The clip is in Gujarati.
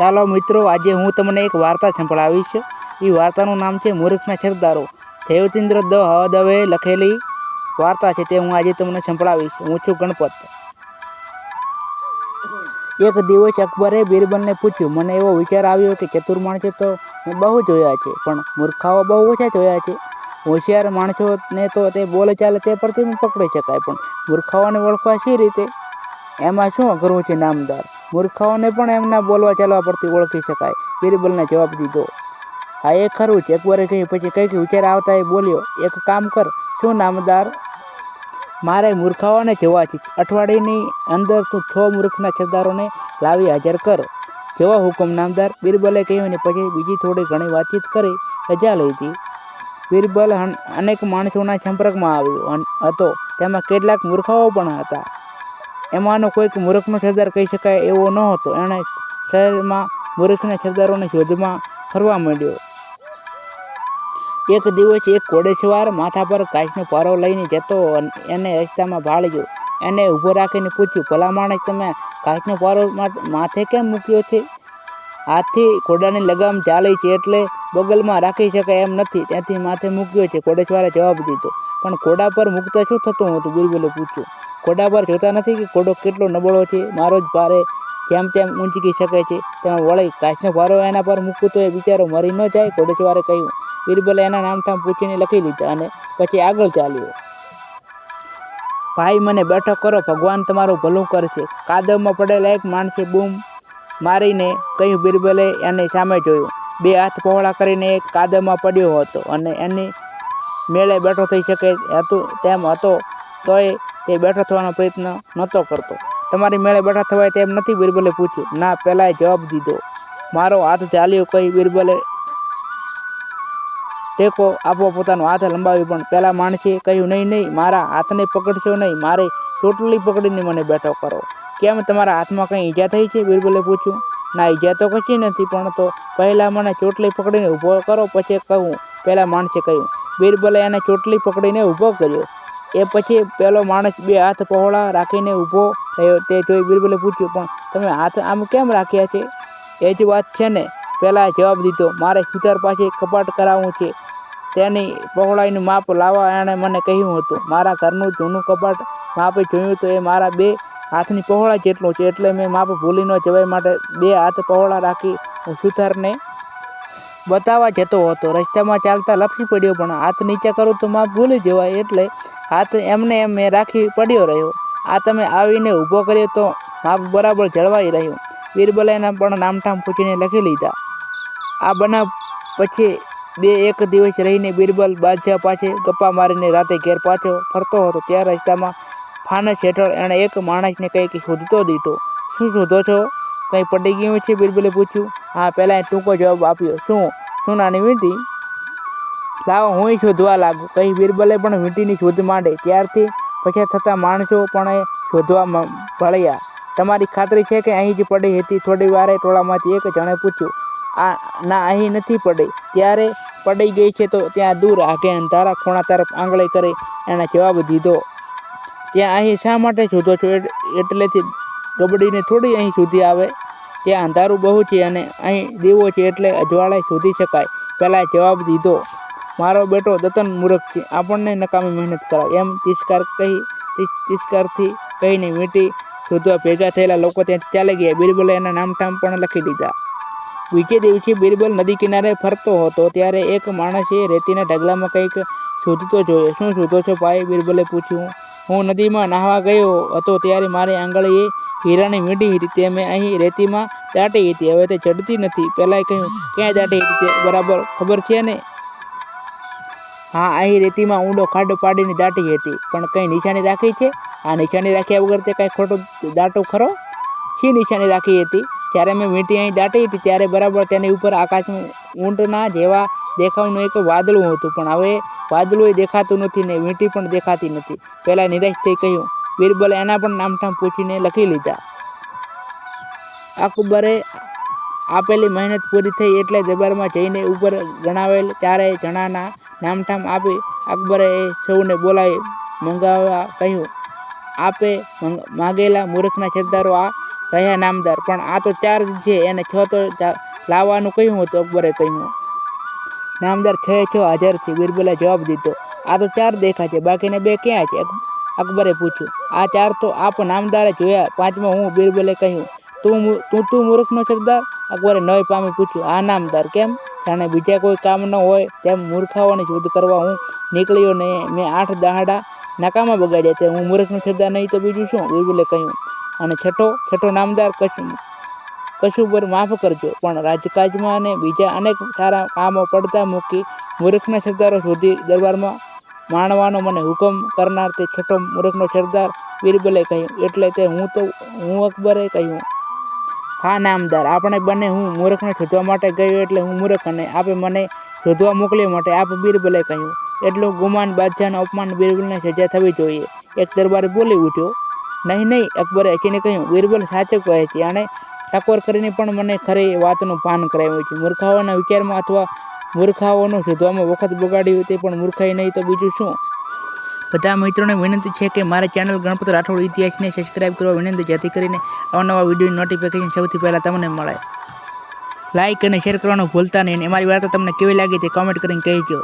ચાલો મિત્રો, આજે હું તમને એક વાર્તા સંભળાવીશ. એ વાર્તાનું નામ છે મૂર્ખના સરદારો જયવતીન્દ્ર દ. દવે લખેલી વાર્તા છે તે હું આજે તમને સંભળાવીશ. હું છું ગણપત. એક દિવસ અકબરે બિરબલને પૂછ્યું, મને એવો વિચાર આવ્યો કે ચતુર માણસો તો મેં બહુ જોયા છે, પણ મૂર્ખાઓ બહુ ઓછા જોયા છે. હોશિયાર માણસોને તો તે બોલે ચાલે તે પરથી પકડી શકાય, પણ મૂર્ખાઓને ઓળખવા શી રીતે? એમાં શું અઘરું છે, નામદાર? મૂર્ખાઓને પણ એમના બોલવા ચાલવા પરથી ઓળખી શકાય. બિરબલને જવાબ દીધો. હા, એ ખરું છે એકવારે કહ્યું, પછી કંઈક વિચાર આવતા એ બોલ્યો, એક કામ કર. શું નામદાર? મારે મૂર્ખાઓને જોવા છે. અઠવાડિયાની અંદર તું છ મૂર્ખના સરદારોને લાવી હાજર કર. જેવા હુકમ, નામદાર. બિરબલે કહ્યું ને પછી બીજી થોડી ઘણી વાતચીત કરી, રજા લીધી. બિરબલ હન- અનેક માણસોના સંપર્કમાં આવ્યો હતો. તેમાં કેટલાક મૂર્ખાઓ પણ હતા. એમાંનો કોઈક મૂર્ખનો સરદાર કહી શકાય એવો ન હતો. એણે શહેરમાં મૂર્ખના સરદારોની શોધમાં ફરવા માંડ્યો. એક દિવસ એક ઘોડેસવાર માથા પર કાચનો પારો લઈને જતો એને રસ્તામાં ભાળ્યો. એને ઊભો રાખીને પૂછ્યું, ભલા માણસ, તમે કાચનો પારો માથે કેમ મૂક્યો છે? હાથથી ઘોડાની લગામ ચાલે છે એટલે બગલમાં રાખી શકાય એમ નથી. ત્યાંથી માથે મૂક્યો છે. ઘોડેસવારે જવાબ દીધો. પણ ઘોડા પર મૂકતા શું થતું? હતું બિરબલે પૂછ્યું. ઘોડા પર જોતા નથી કે ઘોડો કેટલો નબળો છે? મારો જ ભારે જેમ તેમ ઊંચકી શકે છે. તેમાં વળી કાચનો ભારો એના પર મૂકવું તો એ બિચારો મરી ન જાય ઘોડેસવારે કહ્યું. બિરબલે એના નામઠામ પૂછીને લખી લીધા અને પછી આગળ ચાલ્યો. ભાઈ, મને બેઠો કરો, ભગવાન તમારું ભલું કરશે. કાદવમાં પડેલા એક માણસે બૂમ મારીને કહ્યું, બિરબલે એને સામે જોયું. બે હાથ પહોળા કરીને એક કાદવમાં પડ્યો હતો અને એની મેળે બેઠો થઈ શકે હતું તેમ હતો, તોય તે બેઠો થવાનો પ્રયત્ન નહોતો કરતો. તમારી મેળે બેઠા થવાય તેમ નથી બિરબલે પૂછ્યું. ના પહેલાંય જવાબ દીધો. મારો હાથ ચાલ્યો કહી બિરબલે ટેકો આપવો પોતાનો હાથ લંબાવ્યો. પણ પહેલાં માણસે કહ્યું, નહીં નહીં, મારા હાથને પકડશો નહીં. મારે ચોટલી પકડીને મને બેઠો કરો. કેમ તમારા હાથમાં કંઈ ઈજા થઈ છે? બિરબલે પૂછ્યું. ના, ઈજા તો કશી નથી, પણ તો પહેલાં મને ચોટલી પકડીને ઊભો કરો. પછી કહું. પહેલાં માણસે કહ્યું. બિરબલે એને ચોટલી પકડીને ઊભો કર્યો. એ પછી પેલો માણસ બે હાથ પહોળા રાખીને ઊભો રહ્યો. તે જોઈ બિરબલે પૂછ્યું, પણ તમે હાથ આમ કેમ રાખ્યા છે? એ જ વાત છે ને. પહેલાં જવાબ દીધો, મારે સુતાર પાસે કપાટ કરાવવું છે. તેની પહોળાઈનું માપ લાવવા એણે મને કહ્યું હતું. મારા ઘરનું જૂનું કપાટ માપે જોયું તો એ મારા બે હાથની પહોળા જેટલું છે, એટલે મેં માપ ભૂલી ન જવાય માટે બે હાથ પહોળા રાખી હું સુથારને બતાવવા જતો હતો. રસ્તામાં ચાલતા લપસી પડ્યો, પણ હાથ નીચે કરું તો માપ ભૂલી જવાય, એટલે હાથ એમને એમ મેં રાખી પડ્યો રહ્યો. આ તમે આવીને ઊભો કર્યો તો માપ બરાબર જળવાઈ રહ્યું. બિરબલે એના પણ નામઠામ પૂછીને લખી લીધા. આ બનાવ પછી બે એક દિવસ રહીને બિરબલ બાદશાહ પાસે ગપ્પા મારીને રાતે ઘેર પાછો ફરતો હતો. ત્યાં રસ્તામાં ફાનસ હેઠળ એણે એક માણસને કંઈક શોધતો દીધો. શું શોધો છો? કંઈ પડી ગયું છે? બિરબલે પૂછ્યું. હા પહેલાં ટૂંકો જવાબ આપ્યો. શું? શું નાની વીંટી લાવો હું શોધવા લાગુ. કહી બિરબલે પણ વીંટીની શોધ માંડે. ત્યારથી પછી થતા માણસો પણ એ શોધવા ભળ્યા. તમારી ખાતરી છે કે અહીં જ પડી હતી? થોડી વારે ટોળામાંથી એક જણે પૂછ્યું, આ, ના, અહીં નથી પડી. ત્યારે પડી ગઈ છે તો ત્યાં દૂર આગે અંધારા ખૂણા તરફ આંગળી કરી એણે જવાબ દીધો, ત્યાં અહીં શા માટે શોધો છો? એટ- એટલેથી ગબડીને થોડી અહીં સુધી આવે. ત્યાં અંધારું બહુ છે અને અહીં દીવો છે એટલે અજવાળે શોધી શકાય. પહેલાં જવાબ દીધો મારો બેટો દતન મૂરખથી આપણને નકામી મહેનત કરાવ એમ તિસ્કાર કહી તિસ્કારથી કહીને મીટી શોધવા ભેગા થયેલા લોકો ત્યાં ચાલી ગયા. બિરબલે એના નામઠામ પણ લખી દીધા. બીજે દિવસે બિરબલ નદી કિનારે ફરતો હતો. ત્યારે એક માણસે રેતીના ઢગલામાં કંઈક શોધતો જોયો. શું શોધો છો ભાઈ? બિરબલે પૂછ્યું. હું નદીમાં નાહવા ગયો હતો. ત્યારે મારી આંગળીએ હીરાની મીઠી હતી. તે મેં અહીં રેતીમાં દાટી હતી. હવે તે ચડતી નથી. પહેલાંય કહ્યું. ક્યાં દાટી હતી બરાબર ખબર છે ને? હા અહીં રેતીમાં ઊંડો ખાડો પાડીને દાટી હતી. પણ કંઈ નિશાની રાખી છે? આ નિશાની રાખ્યા વગર તે કાંઈ ખોટો દાટો ખરો? શી નિશાની રાખી હતી? જ્યારે મેં વીંટી અહીં દાટી હતી, ત્યારે બરાબર તેની ઉપર આકાશમાં ઊંટના જેવા દેખાવનું એક વાદળું હતું. પણ હવે વાદળું દેખાતું નથી ને વીંટી પણ દેખાતી નથી. પહેલાં નિરાશ થઈ કહ્યું બિરબલે એના પણ નામઠામ પૂછીને લખી લીધા. અકબરે આપેલી મહેનત પૂરી થઈ એટલે દરબારમાં જઈને ઉપર ગણાવેલ ચારેય જણાના નામઠામ આપી અકબરે એ સૌને બોલાવી મંગાવવા કહ્યું, આપે મંગ- માગેલા મૂર્ખના સરદારો આ રહ્યા નામદાર, પણ આ તો ચાર છે, એને છ તો લાવવાનું કહ્યું હતું અકબરે કહ્યું નામદાર છ છ હાજર છે, બિરબલે જવાબ દીધો, આ તો ચાર દેખા છે, બાકીના બે ક્યાં છે? અકબરે પૂછ્યું, આ ચાર તો આપ નામદારે જોયા, પાંચમો હું? બિરબલે કહ્યું, તું તું તું મૂર્ખનો સરદાર અકબરે નય પામી પૂછ્યું આ નામદાર, કેમ? જાણે બીજા કોઈ કામ ન હોય તેમ મૂર્ખાઓની શોધ કરવા હું નીકળ્યો ને મેં આઠ દહાડા નાકામાં બગાડ્યા તે હું મૂર્ખનો સરદાર નહીં તો બીજું શું? બિરબલે કહ્યું. અને છઠ્ઠો છઠ્ઠો નામદાર કશું કશું પર માફ કરજો. પણ રાજકાજમાં અને બીજા અનેક સારા કામો પડતા મૂકી મૂર્ખના સરદારો શોધી દરબારમાં માણવાનો મને હુકમ કરનાર તે છઠ્ઠો મૂર્ખનો સરદાર બિરબલે કહ્યું. એટલે તે હું તો, હું અકબરે કહ્યું. હા, નામદાર. આપણે બંને હું મૂર્ખને શોધવા માટે ગયો એટલે હું મૂર્ખ અને આપે મને શોધવા મોકલ્યા માટે આપ બિરબલે કહ્યું. એટલું ગુમાન બાદશાહનું અપમાન બિરબલને સજા થવી જોઈએ. એક દરબાર બોલી ઉઠ્યો. નહીં નહીં, અકબરે હસીને કહ્યું, બિરબલ સાચું કહે છે અને ટકોર કરીને પણ મને ખરી વાતનું ભાન કરાવ્યું છે. મૂર્ખાઓના વિચારમાં અથવા મૂર્ખાઓનું શોધવામાં વખત બગાડ્યું તે પણ મૂર્ખાઈ નહીં તો બીજું શું? બધા મિત્રોને વિનંતી છે કે મારા ચેનલ ગણપત રાઠોડ ઇતિહાસને સબસ્ક્રાઈબ કરવા વિનંતી જેથી કરીને અવનવા વિડીયોની નોટિફિકેશન સૌથી પહેલાં તમને મળે. લાઇક અને શેર કરવાનું ભૂલતા નહીં અને અમારી વાર્તા તમને કેવી લાગી તે કોમેન્ટ કરીને કહેજો.